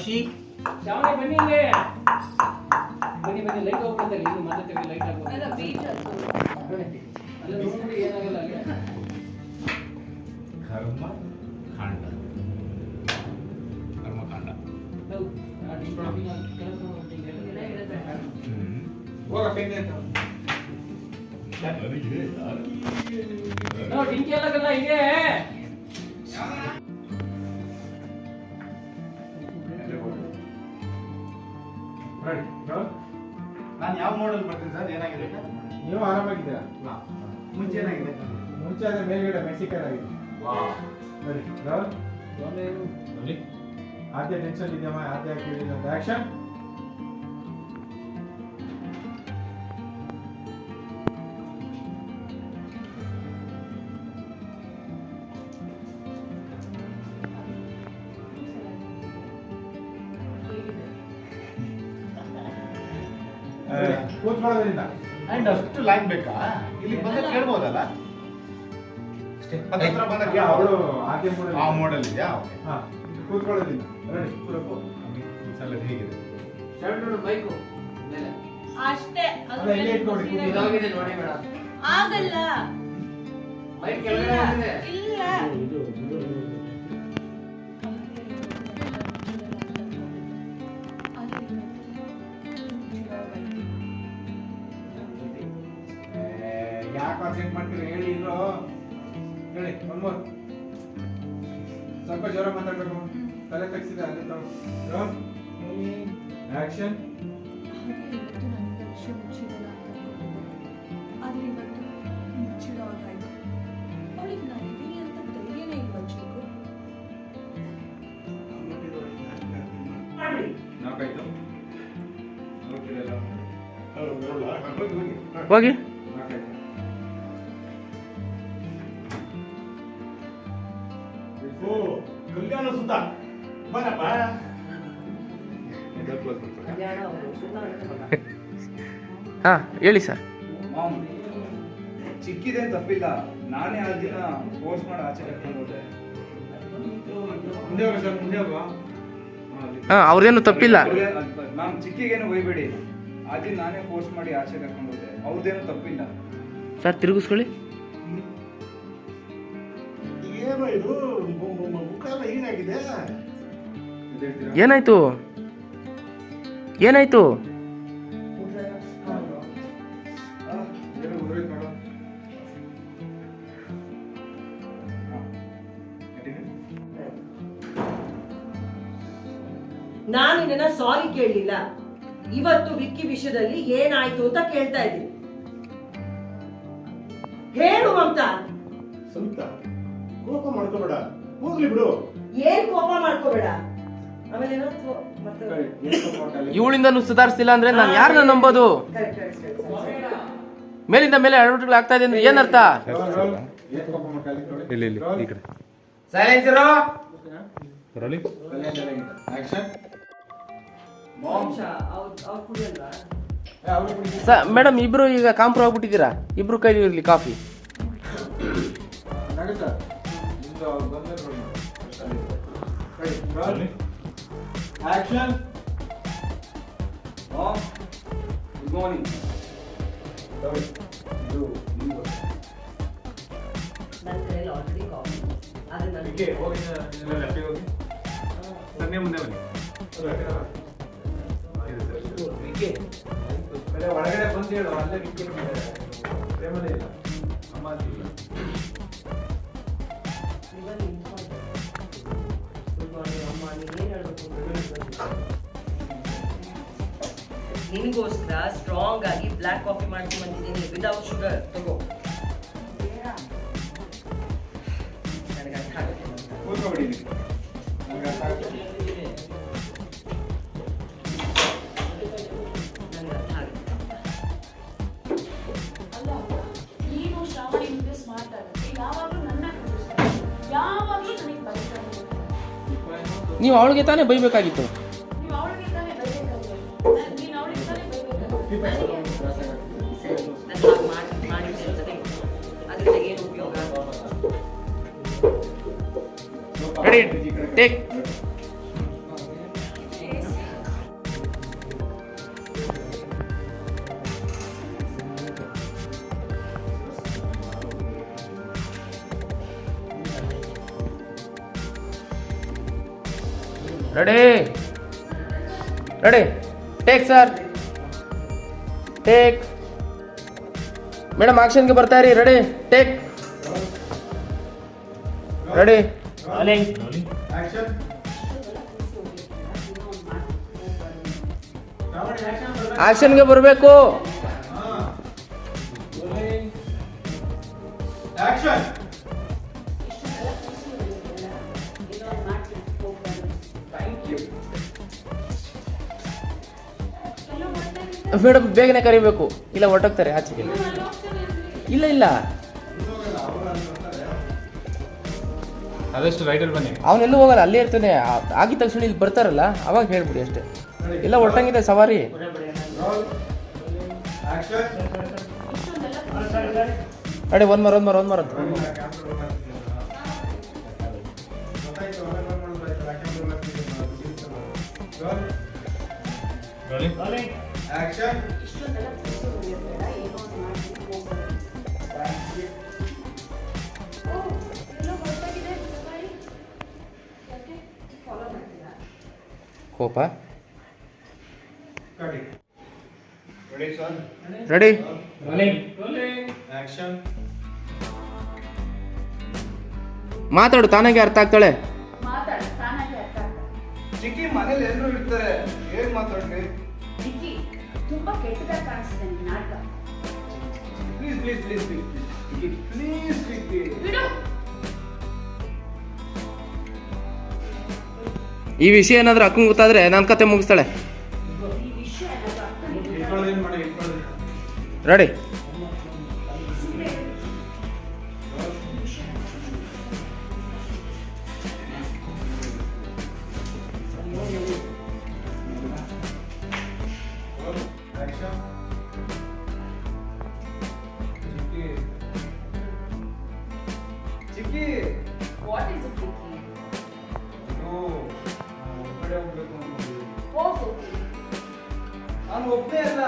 ಮಸಿ ಶ್ರಾವಣಿ ಬನ್ನಿ ಇಲ್ಲಿ. ಬನ್ನಿ ಬನ್ನಿ ಲೈಟ್ ಹೋಗ್ಬಿಡ್ತಾರೆ ಇಲ್ಲಿ ಮತ್ತೆ ತೆಗಿ ಲೈಟ್ ಅಲ್ಲ ಹಾಕೋ ಬೀಟ್ ಅದು ಅಲ್ಲ ನೋಡ್ಬಿಡಿ ಏನಾಗಲ್ಲ ಅಲ್ಲಿ? ಕರ್ಮ ಕಾಂಡ. ಕರ್ಮಕಾಂಡ ಹೌದು. ಆ ಡಿ- ಡಿ- ನಾನು ಕೆಲಸ ಮಾಡ್ತೀನಿ. ಎಲ್ಲ ಹೋಗ ಅಂತ ರೋಲ್. ನಾನು ಯಾವ ಮಾಡಲ್ ಬರ್ತೀನಿ ಸರ್? ಏನಾಗಿದೆ ನೀವು ಆರಾಮಾಗಿದ್ದೀರಾ? ಮುಂಚೆ ಏನಾಗಿದೆ? ಮುಂಚೆ ಅದೇ ಮೇಲ್ಗಡೆ ಮೆಕ್ಸಿಕನ್ ಆಗಿದೆ ಬನ್ನಿ. ಆದ್ಯ ಟೆನ್ಷನ್ ಇದೆಯಮ್ಮ ಆದ್ಯ ಹಾಕಿದ್ದೀನಿ ಆಕ್ಷನ್ ಕೂತ್ಕೊಳ್ಳೋದ್ರಿಂದ ಅಂಡ್ ಅಷ್ಟು ಲೈನ್ ಬೇಕಾ? ಇಲ್ಲಿ ಬಂದಾಗ ಕೇಳ್ಬೋದಲ್ಲ? ಹತ್ರ ಬಂದಾಗ ಅವಳು ಮೂಡ ಆ ಮಾಡಲ್ ಇದೆಯಾ? ಕೂತ್ಕೊಳ್ಳೋದಿಲ್ಲ. ಕೂತ್ಕೊಳ್ಳೋದ್ರಿಂದ ರೆಡಿ ಸಲ ಹೇಗಿದೆ? ಬೈಕು ಮೇಲೆ. ಅಷ್ಟೇ. ಅದು ಇಲ್ಲೇ ಕೂತಿದ್ದು. ಇದಾಗಿದೆ ನೋಡಿ ಬೇಡ ಆಗಲ್ಲ. ಬೈಕ್ ಕೆಳಗಡೆ ಇಲ್ಲ. ಮಾಡ್ತೀರಿ? ಹೇಳಿ ಇಲ್ಲೋ ಹೇಳಿ ಒನ್ ಮೋರ್ ಸ್ವಲ್ಪ ಜ್ವರ ಮಾತಾಡ್ಬೇಕು. ತಲೆ ತಗ್ಸಿದೆ ಅಲ್ಲಿ ಆಕ್ಷನ್ ಆದ್ರೆ ಇವತ್ತು ಮುಚ್ಚಿಡೋ ಹಾಗಾಯ್ತು ಅವಳಿಗೆ ನಾನಿದ್ದೀನಿ ಅಂತ ಧೈರ್ಯನೇ ಇಲ್ವಾ ಚಿಕ್ಕು. ಹೋಗಿ. ಸುತ್ತ ಬರಪ್ಪ. ಹಾ ಹೇಳಿ ಸರ್. ಮಾಮ್ ಚಿಕ್ಕಿದೆ ತಪ್ಪಿಲ್ಲ. ನಾನೇ ಆ ದಿನ ಫೋರ್ಸ್ ಮಾಡಿ ಆಚೆ ಕರ್ಕೊಂಡು ಹೋದೆ. ಮುಂದೆ ಹೋಗ ಸರ್ ಮುಂದೆ ಹಾ ಅವ್ರೇನು ತಪ್ಪಿಲ್ಲ. ಮ್ಯಾಮ್ ಚಿಕ್ಕಿಗೇನು ಒಯ್ಬೇಡಿ ಆ ದಿನ ನಾನೇ ಫೋರ್ಸ್ ಮಾಡಿ ಆಚೆ ಕರ್ಕೊಂಡು ಹೋದೆ. ಅವ್ರದ್ದೇನು ತಪ್ಪಿಲ್ಲ. ಸರ್ ತಿರುಗಿಸ್ಕೊಳ್ಳಿ. ಏನು ಇದು? ಮು- ಮು- ಮು- ಮುಖ ಎಲ್ಲ ಹೀಗಾಗಿದೆ ಏನಾಯ್ತು? ಏನಾಯ್ತು? ನಾನು ನಿನ್ನ ಸಾರಿ ಕೇಳಲಿಲ್ಲ. ಇವತ್ತು ವಿಕ್ಕಿ ವಿಷಯದಲ್ಲಿ ಏನಾಯ್ತು ಅಂತ ಕೇಳ್ತಾ ಇದ್ದೀನಿ. ಹೇಳು ಮಮತಾ. ಸಂತ. ಕೋಪ ಮಾಡ್ಕೋಬೇಡ. ಹೋಗ್ಲಿ ಬಿಡು. ಏನ್ ಕೋಪ ಮಾಡ್ಕೋಬೇಡ? ಆಮೇಲೆ ಏನೋ ಥು- ಮತ್ತೆ ಇವಳಿಂದನೂ ಸುಧಾರಿಸ್ತಿಲ್ಲ ಅಂದ್ರೆ ನಾನು ಯಾರನ್ನ ನಂಬೋದು. ಮೇಲಿಂದ ಮೇಲೆ ಅಡವಟುಗಳು ಆಗ್ತಾ ಇದೆ ಅಂದ್ರೆ ಏನರ್ಥ? ಇಲ್ಲಿ ಇಲ್ಲಿ ಈ ಕಡೆ. ಅವ್ರ್- ಅವ್ರ್ ಕುಡಿಯಲ್ವಾ? ಸ ಮೇಡಮ್ ಇಬ್ರು ಈಗ ಕಾಂಪ್ರೋ ಆಗ್ಬಿಟ್ಟಿದ್ದೀರಾ? ಇಬ್ರು ಕೈಲಿ ಇರ್ಲಿ ಕಾಫಿ. ನಗುತ್ತಾ ನಿಮ್ದು ಅವ್ರು ಬಂದ್ರೆ ನೋಡಿ ready roll action ma'am good morning ತಗೊಳ್ಳಿ ಇದು ನಿಮ್ದು ನನ್ ಕೈಯಲ್ಲಿ already coffee ಇದೆ. ಆದ್ರೆ ನನಗೆ- ಇದಕ್ಕೆ ಹೋಗಿ ಎಲ್ಲ ಲೆಫ್ಟಿಗೆ ಹೋಗಿ ಸನ್ನೆ ಮುಂದೆ ಬನ್ನಿ ಬೇರೆ ಒಳಗಡೆ ಬಂದು ಹೇಳು ಅಲ್ಲೇ ನಿಂತ್ಕೊಂಡಿದ್ದಾರೆ ಪ್ರೇಮನೇ ಇಲ್ಲ ಅಮ್ಮ ಅಂತಿಲ್ಲ ನಿನಗೋಸ್ಕರ ಸ್ಟ್ರಾಂಗ್ ಆಗಿ ಬ್ಲ್ಯಾಕ್ ಕಾಫಿ ಮಾಡ್ಕೊಂಡು ಬಂದಿದ್ದೀನಿ. ವಿದೌಟ್ ಶುಗರ್ ತಗೋ. ನನಗೆ ಅರ್ಥ ಆಗುತ್ತೆ. ಅಂತ. ಕೂತ್ಕೊಬಿಡಿ ನೀವು. ಅವಳಿಗೆ ತಾನೇ ಆಗ್ತದೆ Ready, take. Ready, ready, take, sir. Take ready ready take sir take madam ಆಕ್ಷನ್ಗೆ ಬರ್ತಾ ಇರಿ ready take ready action Shravani action ಬರ್ಬೇಕು ಆಕ್ಷನ್ಗೆ ಬರಬೇಕು ಹಾ ಆಕ್ಷನ್ ಮೇಡಮ್ ಬೇಗನೆ ಕರಿಬೇಕು. ಇಲ್ಲ ಹೊರಟೋಗ್ತಾರೆ ಆಚೆಗೆ ಇಲ್ಲ ಇಲ್ಲ. ಅದಷ್ಟು ರೈಟಲ್ಲಿ ಬನ್ನಿ. ಅವನೆಲ್ಲೂ ಹೋಗಲ್ಲ ಅಲ್ಲೇ ಇರ್ತಾನೆ. ಆಗಿದ ತಕ್ಷಣ ಇಲ್ಲಿ ಬರ್ತಾರಲ್ಲ ಅವಾಗ ಹೇಳ್ಬಿಡಿ ಅಷ್ಟೇ. ಇಲ್ಲ ಹೊರಟಂಗಿದೆ ಸವಾರಿ. ಅಡೆ ಒಂದು ಮರ ಒಂದು ಮರ ಒಂದು ಮರ. ಒಂದ್ ಓ ಗೊತ್ತಾಯ್ತು ಆಮೇಲೆ ಮಾಡಿದ್ರೆ ಆಯ್ತು ಫಾಲೋ ಮಾಡ್ತೀರಾ ಕೋಪ ಕಡಿ ರೆಡಿ ಸರ್ ರೆಡಿ ಆಕ್ಷನ್ ಮಾತಾಡು ತಾನಾಗೆ ಅರ್ಥ ಆಗ್ತಾಳೆ. ಮಾತಾಡು ತಾನಾಗೆ ಅರ್ಥ ಆಗ್ತಾಳೆ. ಚಿಕ್ಕಿ ಮನೇಲಿ ಎಲ್ಲರೂ ಇರ್ತಾರೆ. ಹೇಗೆ ಮಾತಾಡ್ರಿ ತುಂಬಾ ಕೆಟ್ಟದಾಗಿ ಕಾಣಿಸ್ತಿದೆ ನಿನ್ನ ನಾಟಕ. Please please please please please please ಬಿಡು. ಈ ವಿಷಯ ಏನಾದ್ರೂ ಅಕ್ಕಂಗೆ ಗೊತ್ತಾದ್ರೆ ನನ್ನ ಕತೆ ಮುಗಿಸ್ತಾಳೆ. ರೆಡಿ ನಾನು ಒಬ್ಬನೇ ಅಲ್ಲ.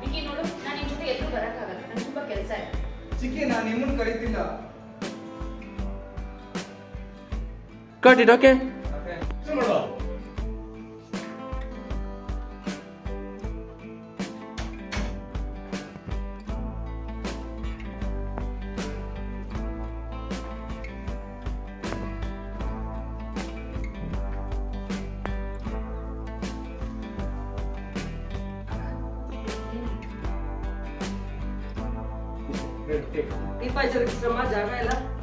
ವಿಕ್ಕಿ ನೋಡು ನಾನು ನಿನ್ ಜೊತೆ ಎಲ್ಲೂ ಬರಕ್ಕಾಗಲ್ಲ. ನಂಗೆ ತುಂಬಾ ಕೆಲಸ ಇದೆ. ಚಿಕ್ಕಿ ನಾನು ನಿಮ್ಮನ್ನ ಕರೀತಿಲ್ಲ. ಕಟ್ ಇಟ್ ಓಕೆ भेटते. टिपायचं रिश्रमा जागायला